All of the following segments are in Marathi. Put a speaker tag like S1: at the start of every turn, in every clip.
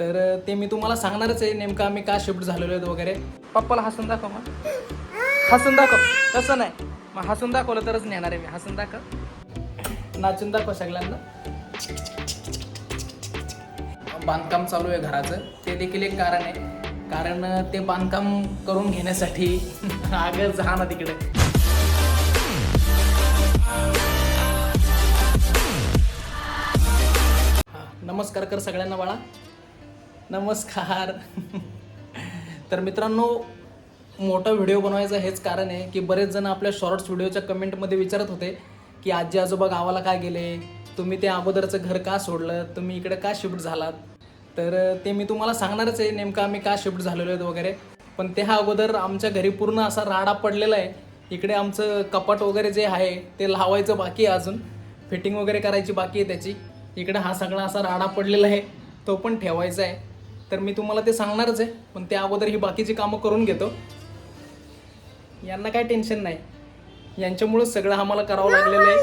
S1: तर ते मी तुम्हाला सांगणारच आहे नेमकं आम्ही का शिफ्ट झालेलो आहेत वगैरे. पप्पाला हसून दाखव मग. हसून दाखव. तसं नाही. मग हसून दाखवलं तरच नेणार आहे मी. हसून दाखव. नाचून दाखव सगळ्यांना. बांधकाम चालू आहे घराचं. ते देखील एक कारण आहे. कारण ते बांधकाम करून घेण्यासाठी आगळ जा ना तिकडे. नमस्कार कर सगळ्यांना बाळा. नमस्कार. तर मित्रांनो मोठा व्हिडिओ बनवायचं हेच कारण आहे की बरेच जण आपल्या शॉर्ट्स व्हिडिओच्या कमेंटमध्ये विचारत होते की आजी आजोबा गावाला काय गेले? तुम्ही ते अगोदरचं घर का सोडलं? तुम्ही इकडे का शिफ्ट झालात? तर ते मी तुम्हाला सांगणारच आहे नेमकं आम्ही का शिफ्ट झालेलो आहेत वगैरे. पण ते हा अगोदर आमच्या घरी पूर्ण असा राडा पडलेला आहे. इकडे आमचं कपाट वगैरे जे आहे ते लावायचं बाकी आहे अजून. फिटिंग वगैरे करायची बाकी आहे त्याची. इकडे हा सगळा असा राडा पडलेला आहे तो पण ठेवायचा आहे. तर मी तुम्हाला ते सांगणारच आहे पण त्या अगोदर ही बाकीची कामं करून घेतो. यांना काय टेन्शन नाही. यांच्यामुळंच सगळं आम्हाला करावं लागलेलं आहे.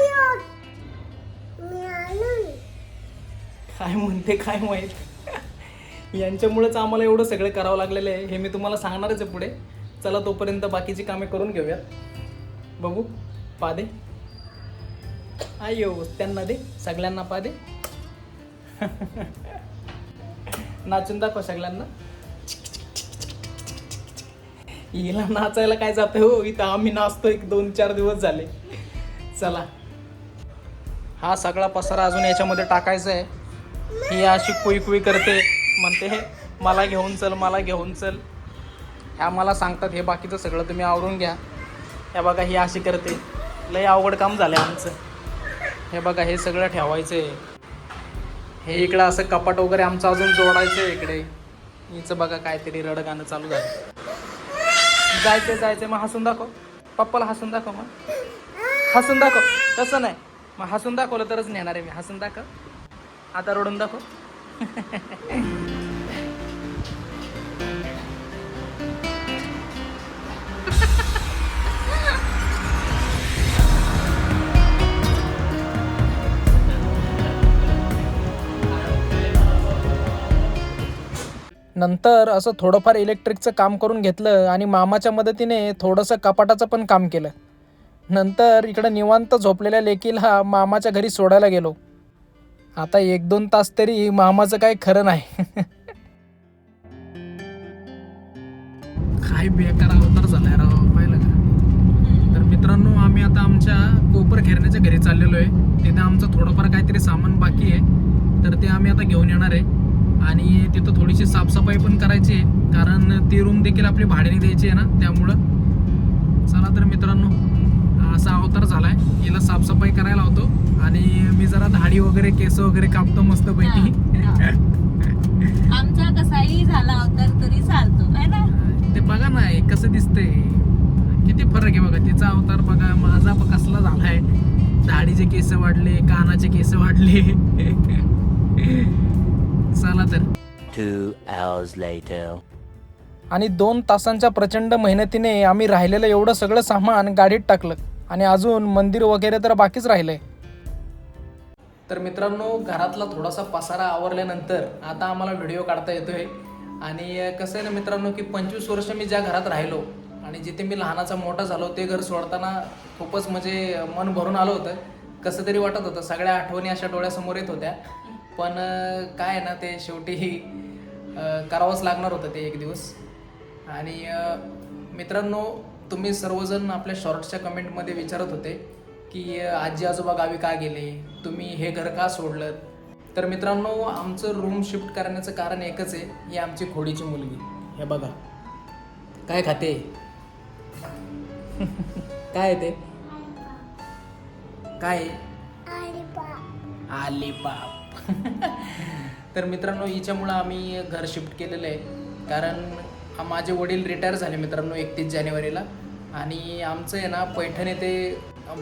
S1: काय म्हणते काय माहीत? यांच्यामुळेच आम्हाला एवढं सगळं करावं लागलेलं आहे. हे मी तुम्हाला सांगणारच आहे पुढे. चला तोपर्यंत बाकीची कामे करून घेऊयात बघू पादे. आयो त्यांना दे सगळ्यांना पादे. नाचून दाखव सगळ्यांना. हिला नाचायला काय जातं हो? इथं आम्ही नाचतो एक दोन चार दिवस झाले. चला. हा सगळा पसारा अजून याच्यामध्ये टाकायचा आहे ही अशी कुई कुई करते. म्हणते हे मला घेऊन चल मला घेऊन चल. ह्या मला सांगतात हे बाकीचं सगळं तुम्ही आवरून घ्या. हे बघा ही अशी करते. लय अवघड काम झालं आमचं. हे बघा हे सगळं ठेवायचं आहे हे इकडं असं कपाट वगैरे आमचं अजून जोडायचं आहे इकडे. हिचं बघा काहीतरी रडगाणं चालू झालं. जायचं जायचं मग हसून दाखव. पप्पाला हसून दाखव मग. हसून दाखव. तसं नाही. मग हसून दाखवलं तरच नेणार आहे मी. हसून दाखव. आता रडून दाखव. नंतर असं थोडंफार इलेक्ट्रिकचं काम करून घेतलं आणि मामाच्या मदतीने थोडंसं कपाटाचं पण काम केलं. नंतर इकडं निवांत झोपलेल्या लेकीला मामाच्या घरी सोडायला गेलो. आता एक दोन तास तरी मामाचं काय खरं नाही. काय बेकार अवतार झालाय राव पाहिलं का? तर मित्रांनो आम्ही आता आमच्या कोपर खेरण्याच्या घरी चाललेलो आहे. तिथे आमचं थोडंफार काहीतरी सामान बाकी आहे. तर ते आम्ही आता घेऊन येणार आहे. आणि तिथं थोडीशी साफसफाई पण करायची आहे. कारण ती रूम देखील आपली भाड्याने द्यायची आहे ना त्यामुळं. चला तर मित्रांनो असा अवतार झालाय. हिला साफसफाई करायला होतो. आणि मी जरा दाढी वगैरे केस वगैरे कापतो मस्तपैकी.
S2: आमचा कसाही झाला अवतार तरी चालतो ना?
S1: ते बघा ना कसं दिसतंय. किती फरक आहे बघा तिचा अवतार बघा. माझा कसला झालाय. दाढीचे केस वाढले कानाचे केस वाढले. चला तर.
S3: Two hours later.
S1: आणि दोन तासांच्या प्रचंड मेहनतीने आम्ही राहिलेलं एवढं सगळं सामान गाडीत टाकलं. आणि अजून मंदिर वगैरे तर बाकीच राहिलंय. तर मित्रांनो घरातला थोडासा पसारा आवरल्यानंतर आता आम्हाला व्हिडिओ काढता येतोय. आणि कसं आहे ना मित्रांनो की पंचवीस वर्ष मी ज्या घरात राहिलो आणि जिथे मी लहानाचा मोठा झालो ते घर सोडताना खूपच म्हणजे मन भरून आलं होतं. कसं तरी वाटत होतं सगळ्या आठवणी अशा डोळ्यासमोर येत होत्या. पण काय आहे ना ते शेवटी करावंच लागणार होतं ते एक दिवस. आणि मित्रांनो तुम्ही सर्वजण आपल्या शॉर्ट्सच्या कमेंटमध्ये विचारत होते की आजी आजोबा गावी का गेले? तुम्ही हे घर का सोडलं तर मित्रांनो आमचं रूम शिफ्ट करण्याचं कारण एकच आहे ही आमची खोडीची मुलगी. हे बघा. काय खाते? काय आहे ते? काय? आहे? तर मित्रांनो हिच्यामुळं आम्ही घर शिफ्ट केलेलं आहे. कारण माझे वडील रिटायर झाले मित्रांनो एकतीस जानेवारीला. आणि आमचं आहे ना पैठण येथे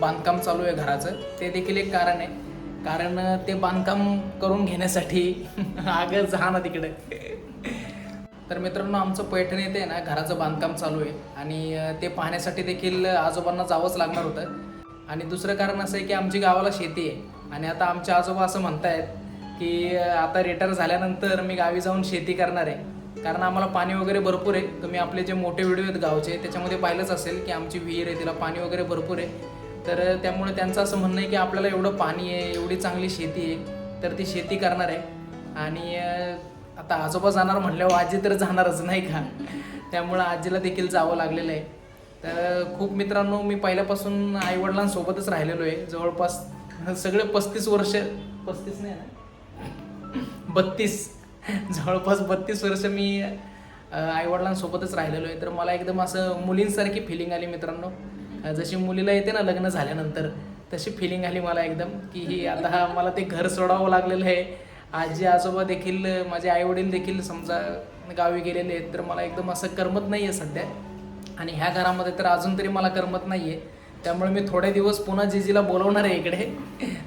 S1: बांधकाम चालू आहे घराचं. ते देखील एक कारण आहे. कारण ते बांधकाम करून घेण्यासाठी अगं जा ना तिकडे. तर मित्रांनो आमचं पैठण येते आहे ना घराचं बांधकाम चालू आहे. आणि ते पाहण्यासाठी देखील आजोबांना जावंच लागणार होतं. आणि दुसरं कारण असं आहे की आमची गावाला शेती आहे. आणि आता आमचे आजोबा असं म्हणतायत की आता रिटायर झाल्यानंतर मी गावी जाऊन शेती करणार आहे. कारण आम्हाला पाणी वगैरे भरपूर आहे. तुम्ही आपले जे मोठे व्हिडिओ आहेत गावचे त्याच्यामध्ये पाहिलंच असेल की आमची विहीर आहे तिला पाणी वगैरे भरपूर आहे. तर त्यामुळे त्यांचं असं म्हणणं आहे की आपल्याला एवढं पाणी आहे एवढी चांगली शेती आहे तर ती शेती करणार आहे. आणि आता आजोबा जाणार म्हणल्यावर आजी तर जाणारच नाही का? त्यामुळं आजीला देखील जावं लागलेलं आहे. तर खूप मित्रांनो मी पहिल्यापासून आईवडिलांसोबतच राहिलेलो आहे. जवळपास सगळे पस्तीस वर्ष पस्तीस नाही ना? बत्तीस. जवळपास बत्तीस वर्ष मी आईवडिलांसोबतच राहिलेलो आहे. तर मला एकदम असं मुलींसारखी फिलिंग आली मित्रांनो. जशी मुलीला येते ना लग्न झाल्यानंतर तशी फिलिंग आली मला एकदम की ही आता हा मला ते घर सोडावं लागलेलं आहे. आजी आजोबा देखील माझे आईवडील देखील समजा गावी गेलेले आहेत तर मला एकदम असं करमत नाही आहे सध्या. आणि ह्या घरामध्ये तर अजून तरी मला करमत नाही आहे त्यामुळे मी थोडे दिवस पुन्हा जिजीला बोलवणार आहे इकडे.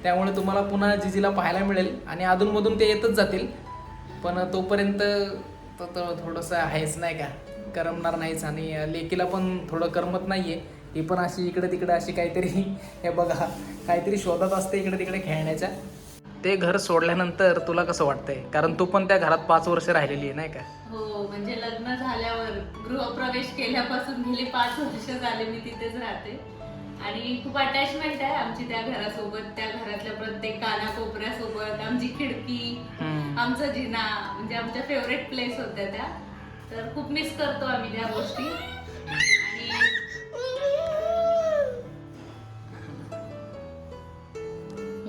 S1: त्यामुळे तुम्हाला पुन्हा जिजीला पाहायला मिळेल. आणि अधूनमधून ते येतच जातील. पण तोपर्यंत तो तो थोडंसं आहेच नाही का? करमणार नाहीच आणि लेकीला पण थोडं करमत नाही आहे ही पण अशी इकडे तिकडे अशी काहीतरी हे बघा काहीतरी शोधत असते इकडे तिकडे खेळण्याच्या. ते घर सोडल्यानंतर तुला कसं वाटतंय? कारण तू पण त्या घरात पाच वर्ष राहिलेली आहे नाही का?
S2: हो म्हणजे लग्न झाल्यावर गृहप्रवेश केल्यापासून गेली पाच वर्ष झाले मी तिथेच राहते. आणि खूप अटॅचमेंट आहे आमची त्या घरासोबत त्या घरातल्या प्रत्येक कानाकोपऱ्यासोबत आमची खिडकी. आमचा जिना म्हणजे आमच्या फेवरेट प्लेस होत्या त्या. तर खूप मिस करतो आम्ही त्या गोष्टी. आणि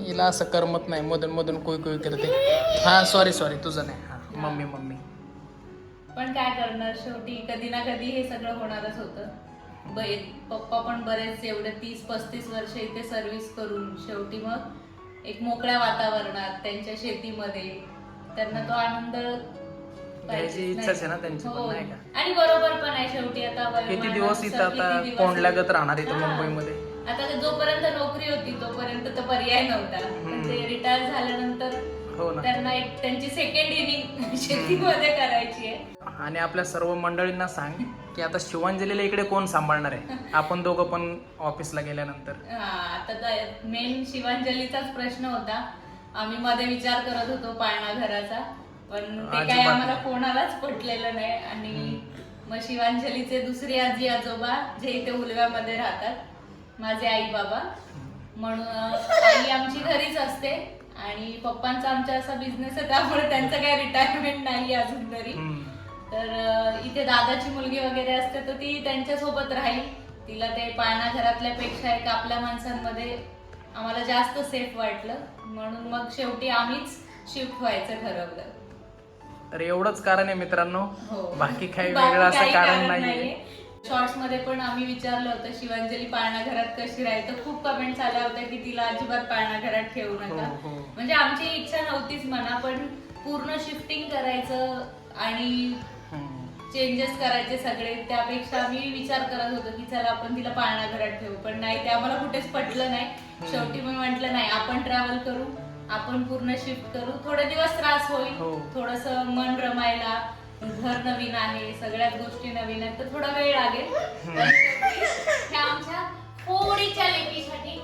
S1: हिला असं करमत नाही. मधून मधून कोई कोई करते. हा सॉरी सॉरी तुझं नाही. हा मम्मी मम्मी.
S2: पण काय करणार? शेवटी कधी ना कधी हे सगळं होणारच होतं. ब- पप्पा पण बरेच एवढे तीस पस्तीस वर्ष इथे सर्व्हिस करून शेवटी मग एक मोकळ्या वातावरणात त्यांच्या शेतीमध्ये त्यांना तो आनंद हो. आणि बरोबर पण आहे शेवटी आता
S1: किती दिवस इथं आता
S2: दिवस-
S1: कोंडल्यागत राहणार इथं. मुंबईमध्ये?
S2: आता ते जोपर्यंत नोकरी होती तोपर्यंत तर पर्याय नव्हता. ते रिटायर झाल्यानंतर
S1: हो ना.
S2: त्यांना एक त्यांची सेकंड इनिंग शेतीमध्ये करायची आहे.
S1: आणि आपल्या सर्व मंडळींना सांग की आता शिवांजलीला इकडे कोण सांभाळणार आहे? आपण दोघं पण ऑफिसला गेल्यानंतर.
S2: हा, आता मेन शिवांजलीचाच प्रश्न होता. आम्ही मध्ये विचार करत होतो पाळणा घराचा पण ते
S1: अजिबात
S2: आम्हाला
S1: नाही.
S2: कोणालाच पटलेलं नाही. आणि मग शिवांजलीचे दुसरे आजी आजोबा जे इथे उलव्यामध्ये राहतात माझे आई बाबा. म्हणून आई आमची घरीच असते. आणि पप्पांचा आमचा असा बिझनेस आहे त्यामुळे त्यांचं काही रिटायरमेंट नाही अजून तरी. तर इथे दादाची मुलगी वगैरे असते तर ती त्यांच्यासोबत राहील. तिला ते पाळणा घरातल्यापेक्षा एक आपल्या माणसांमध्ये आम्हाला जास्त सेफ वाटलं. म्हणून मग शेवटी आम्हीच शिफ्ट व्हायचं ठरवलं.
S1: तर एवढंच कारण आहे मित्रांनो.
S2: हो.
S1: बाकी काही वेगळं असं कारण नाहीये.
S2: शॉर्ट्समध्ये पण आम्ही विचारलं होतं शिवांजली पाळणा घरात कशी राहील? तर खूप कमेंट्स आल्या होत्या की तिला अजिबात पाळणा घरात ठेवू नका.
S1: हो, हो.
S2: म्हणजे आमची इच्छा नव्हतीच म्हणा पण पूर्ण शिफ्टिंग करायचं आणि. चेंजेस करायचे सगळे त्यापेक्षा आम्ही विचार करत होतो की चला आपण तिला पाळणा घरात ठेवू. पण नाही ते आम्हाला कुठेच पटलं नाही. शेवटी मी म्हंटल नाही आपण ट्रॅव्हल करू आपण पूर्ण शिफ्ट करू. थोडे दिवस त्रास होईल.
S1: हो.
S2: थोडस मन रमायला घर नवीन आहे सगळ्याच गोष्टी नवीन आहेत तर थोडा वेळ लागेल. ह्या आमच्या थोडीच्या लेकीसाठी.